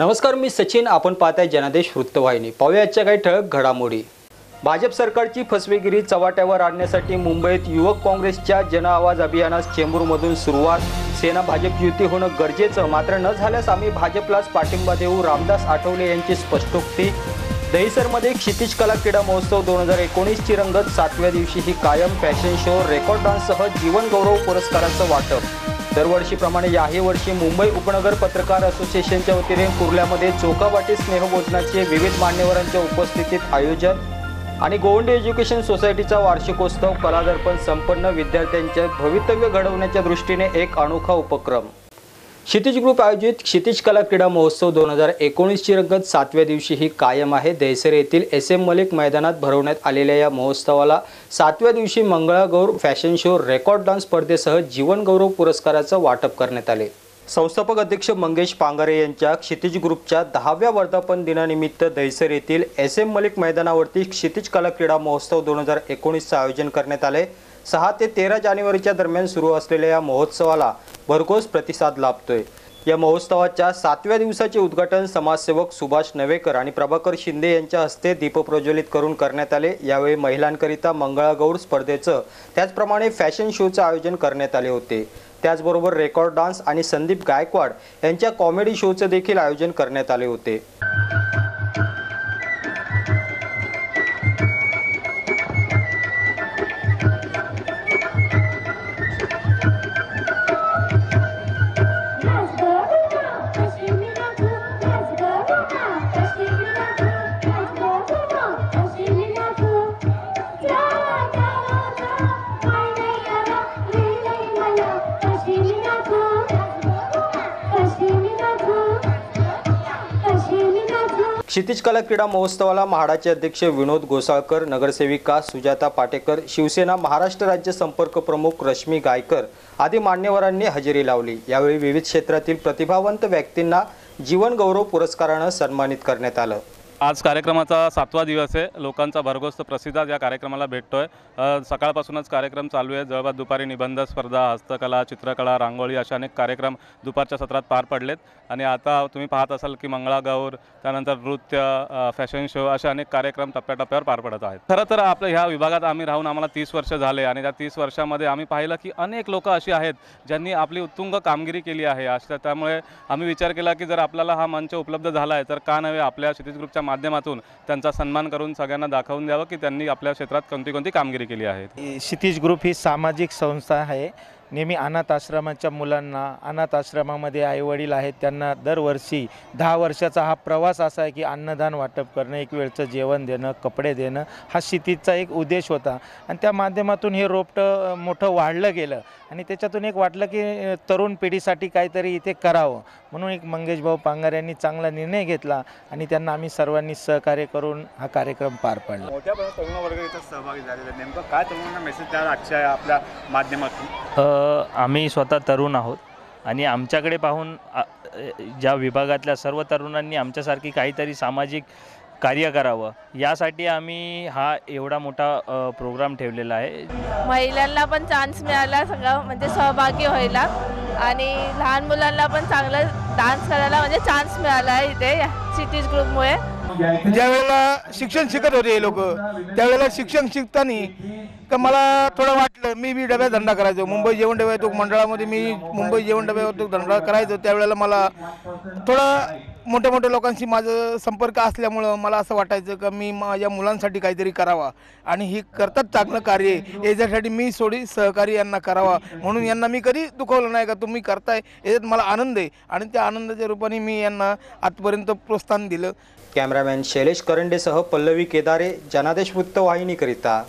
नमस्कार मी सचिन. आपण पाहताय जनादेश वृत्तवाहिनी. पाहूया आजच्या काही ठळक घडामोडी. भाजप सरकारची फसवेगिरी चव्हाट्यावर आणण्यासाठी मुंबईत युवक काँग्रेसच्या जन आवाज अभियानास चेंबूरमधून सुरुवात. सेना भाजप युती होणं गरजेचं मात्र न झाल्यास आम्ही भाजपलाच पाठिंबा देऊ रामदास आठवले यांची स्पष्टोक्ती. दहिसरमध्ये क्षितिज कला क्रीडा महोत्सव दोन हजार एकोणीसची रंगत सातव्या दिवशी ही कायम फॅशन शो रेकॉर्ड डान्ससह जीवनगौरव पुरस्काराचं वाटप. दरवर्षीप्रमाणे याही वर्षी मुंबई उपनगर पत्रकार असोसिएशनच्या वतीने कुर्ल्यामध्ये चोकावाटी स्नेहभोजनाचे विविध मान्यवरांच्या उपस्थितीत आयोजन आणि गोवंडी एज्युकेशन सोसायटीचा वार्षिकोत्सव कलादर्पण संपन्न विद्यार्थ्यांचे भवितव्य घडवण्याच्या दृष्टीने एक अनोखा उपक्रम. क्षितिज ग्रुप आयोजित क्षितिज कला क्रीडा महोत्सव दोन हजार एकोणीसची रंगत सातव्या दिवशी ही कायम आहे. दहिसर येथील एस एम मलिक मैदानात भरवण्यात आलेल्या या महोत्सवाला सातव्या दिवशी Mangalagaur fashion show record dance स्पर्धेसह जीवनगौरव पुरस्काराचं वाटप करण्यात आले. संस्थापक अध्यक्ष मंगेश पांगारे यांच्या क्षितिज ग्रुपच्या दहाव्या वर्धापन दिनानिमित्त दहिसर येथील एस एम मलिक मैदानावरती क्षितिज कला क्रीडा महोत्सव दोन हजार एकोणीसचं आयोजन करण्यात आले. सहा ते तेरा जानेवारीच्या दरम्यान सुरू असलेल्या या महोत्सवाला भरघोस प्रतिसाद लाभतोय. या महोत्सवाच्या सातव्या दिवसाचे उद्घाटन समाजसेवक सुभाष नवेकर आणि प्रभाकर शिंदे यांच्या हस्ते दीपप्रज्वलित करून करण्यात आले. यावेळी महिलांकरिता मंगळागौर स्पर्धेचं त्याचप्रमाणे फॅशन शोचं आयोजन करण्यात आले होते. त्याचबरोबर रेकॉर्ड डान्स आणि संदीप गायकवाड यांच्या कॉमेडी शोचं देखील आयोजन करण्यात आले होते. क्षितिज कला क्रीडा महोत्सवाला म्हाडाचे अध्यक्ष विनोद गोसाळकर नगरसेविका सुजाता पाटेकर शिवसेना महाराष्ट्र राज्य संपर्क प्रमुख रश्मी गायकर आदी मान्यवरांनी हजेरी लावली. यावेळी विविध क्षेत्रातील प्रतिभावंत व्यक्तींना जीवनगौरव पुरस्कारानं सन्मानित करण्यात आलं. आज कार्यक्रमाचा सातवा दिवस आहे. लोकांचा भरघोस प्रतिसाद या कार्यक्रमाला भेटतो आहे सकाळपासूनच कार्यक्रम चालू आहे. जवळपास दुपारी निबंध स्पर्धा हस्तकला चित्रकला रांगोळी अशा अनेक कार्यक्रम दुपारच्या सत्रात पार पडलेत. आणि आता तुम्ही पाहत असाल की मंगळागौर त्यानंतर नृत्य फॅशन शो असे अनेक कार्यक्रम टप्प्याटप्प्यावर पार पडत आहेत. खरं तर आपल्या ह्या विभागात आम्ही राहून आम्हाला तीस वर्ष झाले आणि त्या तीस वर्षामध्ये आम्ही पाहिलं की अनेक लोक अशी आहेत ज्यांनी आपली उत्तुंग कामगिरी केली आहे. अशा त्यामुळे आम्ही विचार केला की जर आपल्याला हा मंच उपलब्ध झाला आहे तर का नव्हे आपल्या क्षितिज ग्रुपच्या माध्यमातून त्यांचा सन्मान करून सगळ्यांना दाखवून द्यावं की त्यांनी आपल्या क्षेत्रात कोणती कोणती कामगिरी केली आहे. क्षितिज ग्रुप ही सामाजिक संस्था आहे. नेहमी अनाथ आश्रमाच्या मुलांना अनाथ आश्रमामध्ये आईवडील आहेत त्यांना दरवर्षी दहा वर्षाचा हा प्रवास असा आहे की अन्नदान वाटप करणं एक वेळचं जेवण देणं कपडे देणं हा क्षितिजचा एक उद्देश होता. आणि त्या माध्यमातून हे रोपटं मोठं वाढलं गेलं. आणि त्याच्यातून एक वाटलं की तरुण पिढीसाठी काहीतरी इथे करावं. म्हणून एक मंगेश भाऊ पांगार यांनी चांगला निर्णय घेतला आणि त्यांना आम्ही सर्वांनी सहकार्य करून हा कार्यक्रम पार पाडला. मोठ्या तरुण वर्ग इथं सहभागी झालेले. नेमकं काय तरुणांना मेसेज द्याल आजच्या आपल्या माध्यमातून? आम्ही स्वतः तरुण आहोत. आणि आमच्याकडे पाहून ज्या विभागातल्या सर्व तरुणांनी आमच्यासारखी काहीतरी सामाजिक कार्य करावं यासाठी आम्ही हा एवढा मोठा प्रोग्राम ठेवलेला आहे. महिलांना पण चान्स मिळाला सगळं म्हणजे सहभागी व्हायला. आणि लहान मुलांना पण चांगलं डान्स करायला म्हणजे चान्स मिळाला आहे इथे सिटीज ग्रुपमुळे ज्यावेळेला शिक्षण शिकत होते हे लोक त्यावेळेला शिक्षण शिकताना का मला थोडं वाटलं मी बी डब्यात धंदा करायचो. मुंबई जेवण डबा येतो मंडळामध्ये मी मुंबई जेवण डबा येतो धंदा करायचो त्यावेळेला मला थोडं मोठ्या मोठ्या लोकांशी माझं संपर्क असल्यामुळं मला असं वाटायचं का मी माझ्या मुलांसाठी काहीतरी करावा. आणि ही करतात चांगलं कार्य. याच्यासाठी मी सोडी सहकारी यांना करावा. म्हणून यांना मी कधी दुखवलं नाही का तुम्ही करताय. याच्यात मला आनंद आहे. आणि त्या आनंदाच्या रूपाने मी यांना आजपर्यंत प्रोत्साहन दिलं. कॅमेरामॅन शैलेश करंडेसह पल्लवी केदारे जनादेश वृत्तवाहिनीकरिता.